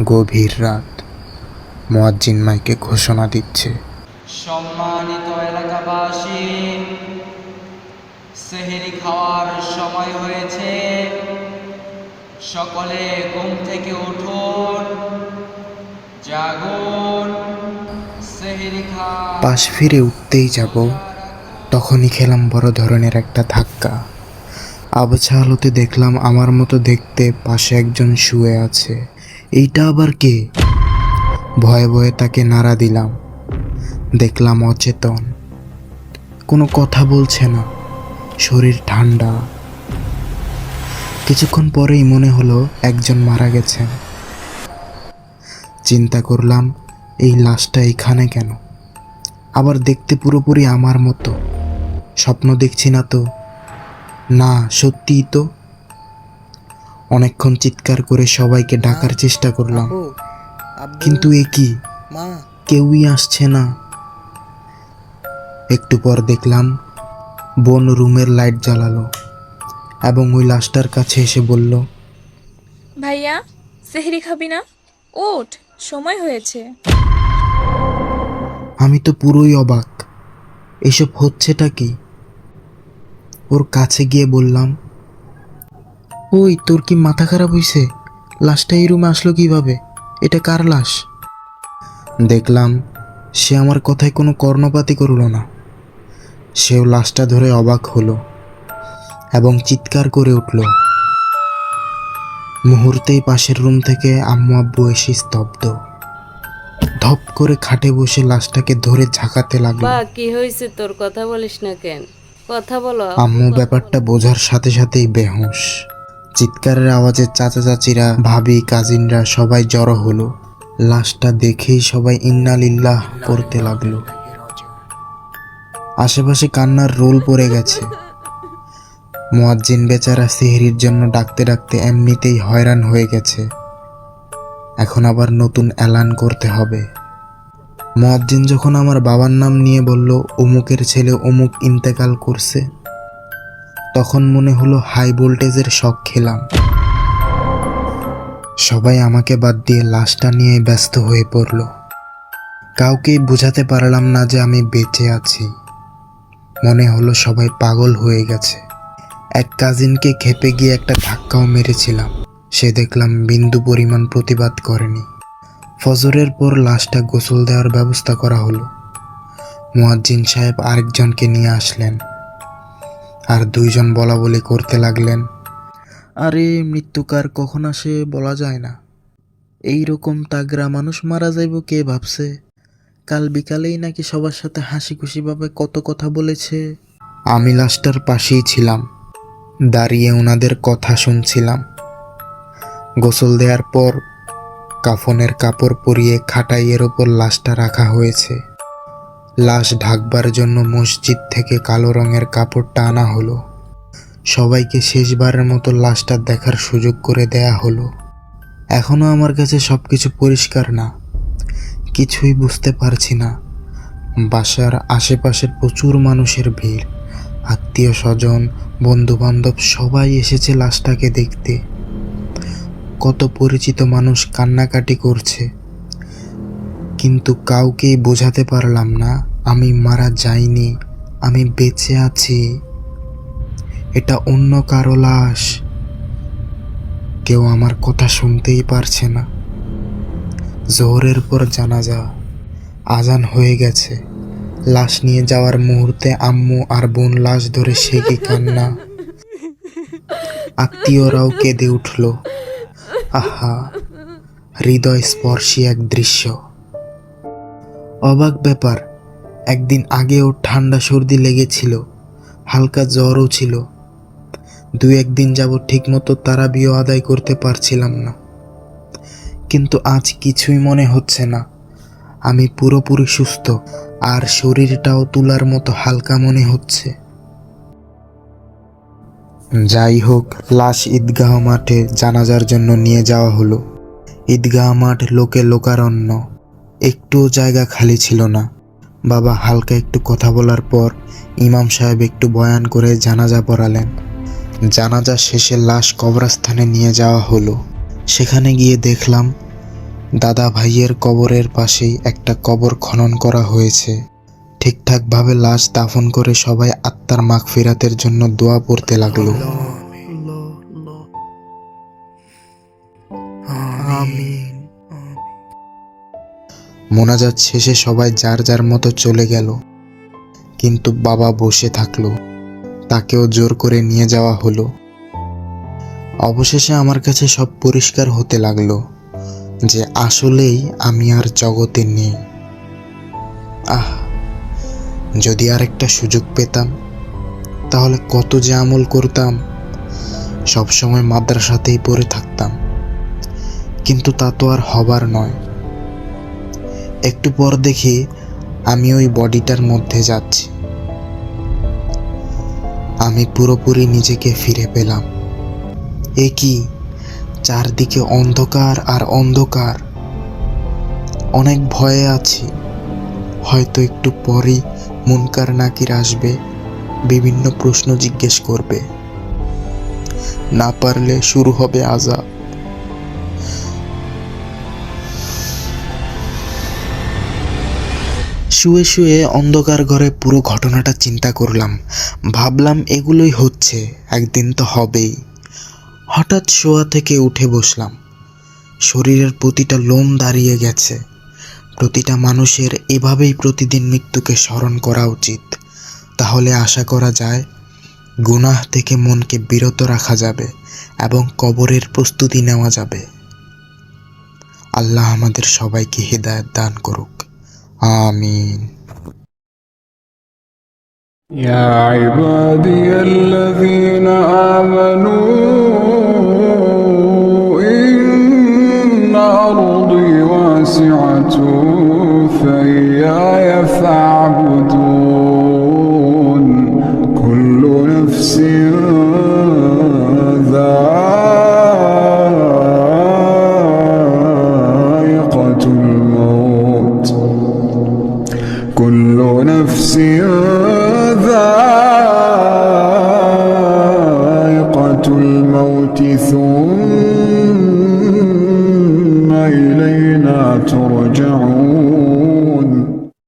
গভীর রাত। মোয়াজ্জিন মাইকে ঘোষণা দিচ্ছে। সম্মানিত এলাকাবাসী সেহেরি খাওয়ার সময় হয়েছে। সকলে ঘুম থেকে উঠুন জাগুন সেহেরি খা পাশ ফিরে উঠতেই যাব তখনই খেলাম বড় ধরনের একটা ধাক্কা। আবছা আলোতে দেখলাম আমার মতো দেখতে পাশে একজন শুয়ে আছে। এইটা আবার কে? ভয়ে ভয়ে তাকে নাড়া দিলাম। দেখলাম অচেতন। কোনো কথা বলছে না। শরীর ঠান্ডা। কিছুক্ষণ পরেই মনে হলো একজন মারা গেছেন। চিন্তা করলাম, এই লাশটা এখানে কেন? আবার দেখতে পুরোপুরি আমার মতো। স্বপ্ন দেখছি না তো। না, সত্যিই তো। অনেকক্ষণ চিৎকার করে সবাইকে ডাকার চেষ্টা করলাম। কিন্তু এ কি? মা। কেউই আসছে না। একটু পর দেখলাম বোন রুমের লাইট জ্বালালো এবং ওই লাশটার কাছে এসে বলল ভাইয়া সেহরি খাবি না? ওঠ সময় হয়েছে। আমি তো পুরোই অবাক। এসব হচ্ছেটা কি? ওর কাছে গিয়ে বললাম ওই তোর কি মাথা খারাপ হইছে? লাশটা এই রুমে আসলো কীভাবে? এটা কার লাশ? দেখলাম সে আমার কথায় কোনো কর্ণপাতি করল না। সেও লাশটা ধরে অবাক হলো এবং চিৎকার করে উঠল। মুহূর্তেই পাশের রুম থেকে আম্মু আব্বু এসে স্তব্ধ। ধপ করে খাটে বসে লাশটাকে ধরে ঝাঁকাতে লাগল। বা কি হয়েছে তোর? কথা বলিস না কেন? কথা বলো আম্মু ব্যাপারটা বোঝার সাথে সাথেই বেহুশ। চিৎকারের আওয়াজে চাচা চাচিরা, ভাবি, কাজিনরা সবাই জড়ো হলো। লাশটা দেখেই সবাই ইন্নালিল্লাহ পড়তে লাগল। আশেপাশে কান্নার রোল পড়ে গেছে। মোয়াজ্জিন বেচারা সিহরির জন্য ডাকতে ডাকতে এমনিতেই হয়রান হয়ে গেছে। এখন আবার নতুন অ্যালান করতে হবে। মোয়াজ্জিন যখন আমার বাবার নাম নিয়ে বলল, অমুকের ছেলে অমুক ইন্তেকাল করছে। তখন মনে হলো হাই ভোল্টেজের শখ খেলাম। সবাই আমাকে বাদ দিয়ে লাশটা নিয়ে ব্যস্ত হয়ে পড়ল। কাউকেই বোঝাতে পারলাম না যে আমি বেঁচে আছি। মনে হলো সবাই পাগল হয়ে গেছে। এক কাজিনকে খেপে গিয়ে একটা ধাক্কাও মেরেছিলাম। সে দেখলাম বিন্দু পরিমাণ প্রতিবাদ করেনি। ফজরের পর লাশটা গোসল দেওয়ার ব্যবস্থা করা হলো। মুয়াজ্জিন সাহেব আরেকজনকে নিয়ে আসলেন। আর দুইজন বলা বলি করতে লাগলেন। আরে, মৃত্যুকার কখন আসে বলা যায় না। এই রকম তাগরা মানুষ মারা যাইব কে ভাবছে? কাল বিকালেই নাকি সবার সাথে হাসি খুশিভাবে কত কথা বলেছে। আমি লাশটার পাশেই ছিলাম, দাঁড়িয়ে ওনাদের কথা শুনছিলাম। গোসল দেওয়ার পর কাফনের কাপড় পরিয়ে খাটাইয়ের ওপর লাশটা রাখা হয়েছে। লাশ ঢাকবার জন্য মসজিদ থেকে কালো রঙের কাপড়টা আনা হলো। সবাইকে শেষবারের মতো লাশটা দেখার সুযোগ করে দেয়া হলো। এখনও আমার কাছে সব কিছু পরিষ্কার না। কিছুই বুঝতে পারছি না। বাসার আশেপাশে প্রচুর মানুষের ভিড়। আত্মীয় স্বজন বন্ধু বান্ধব সবাই এসেছে লাশটাকে দেখতে। কত পরিচিত মানুষ কান্নাকাটি করছে। কিন্তু কাউকেই বোঝাতে পারলাম না, আমি মারা যাইনি, আমি বেঁচে আছি। এটা অন্য কারও লাশ। কেউ আমার কথা শুনতেই পারছে না। জোহরের পর জানাজা। আজান হয়ে গেছে। লাশ নিয়ে যাওয়ার মুহূর্তে আম্মু আর বোন লাশ ধরে সে কি কান্না। আত্মীয়রাও কেঁদে উঠল। আহা হৃদয় স্পর্শী এক দৃশ্য। অবাক ব্যাপার, একদিন আগেও ঠান্ডা সর্দি লেগেছিল, হালকা জ্বরও ছিল। দু একদিন যাব ঠিকমতো তারাবিও আদায় করতে পারছিলাম না। কিন্তু আজ কিছুই মনে হচ্ছে না। আমি পুরোপুরি সুস্থ, আর শরীরটাও তুলার মতো হালকা মনে হচ্ছে। যাই হোক, লাশ ঈদগাহ মাঠে জানাজার জন্য নিয়ে যাওয়া হলো। ঈদগাহ মাঠ লোকে লোকারণ্য। একটুও জায়গা খালি ছিল না। বাবা হালকা একটু কথা বলার পর ইমাম সাহেব একটু বয়ান করে জানাজা পড়ালেন। জানাজা শেষে লাশ কবরস্থানে নিয়ে যাওয়া হলো। সেখানে গিয়ে দেখলাম দাদা ভাইয়ের কবরের পাশেই একটা কবর খনন করা হয়েছে। ঠিকঠাকভাবে লাশ দাফন করে সবাই আত্মার মাগফিরাতের জন্য দোয়া পড়তে লাগল। মোনাজাত শেষে সবাই যার যার মতো চলে গেল। কিন্তু বাবা বসে থাকল। তাকেও জোর করে নিয়ে যাওয়া হলো। অবশেষে আমার কাছে সব পরিষ্কার হতে লাগল যে আসলেই আমি আর জগতে নেই। আহ, যদি আর একটা সুযোগ পেতাম, তাহলে কত যে আমল করতাম। সবসময় মাদ্রাসাতেই পড়ে থাকতাম। কিন্তু তা তো আর হবার নয়। একটু পর দেখি আমি ওই বডিটার মধ্যে যাচ্ছি। আমি পুরোপুরি নিজেকে ফিরে পেলাম। এ কি? চারদিকে অন্ধকার আর অন্ধকার। অনেক ভয়ে আছি। হয়তো একটু পরেই মুনকার নাকির আসবে, বিভিন্ন প্রশ্ন জিজ্ঞেস করবে। না পারলে শুরু হবে আজাব। শুয়ে শুয়ে অন্ধকার ঘরে পুরো ঘটনাটা চিন্তা করলাম। ভাবলাম এগুলোই হচ্ছে, একদিন তো হবেই। হঠাৎ শোয়া থেকে উঠে বসলাম। শরীরের প্রতিটা লোম দাঁড়িয়ে গেছে। প্রতিটা মানুষের এভাবেই প্রতিদিন মৃত্যুকে স্মরণ করা উচিত। তাহলে আশা করা যায়, গুনাহ থেকে মনকে বিরত রাখা যাবে এবং কবরের প্রস্তুতি নেওয়া যাবে। আল্লাহ আমাদের সবাইকে হৃদায়ত দান করুক। آمين. يا عبادي الذين آمنوا إن أرضي واسعة فإن see you.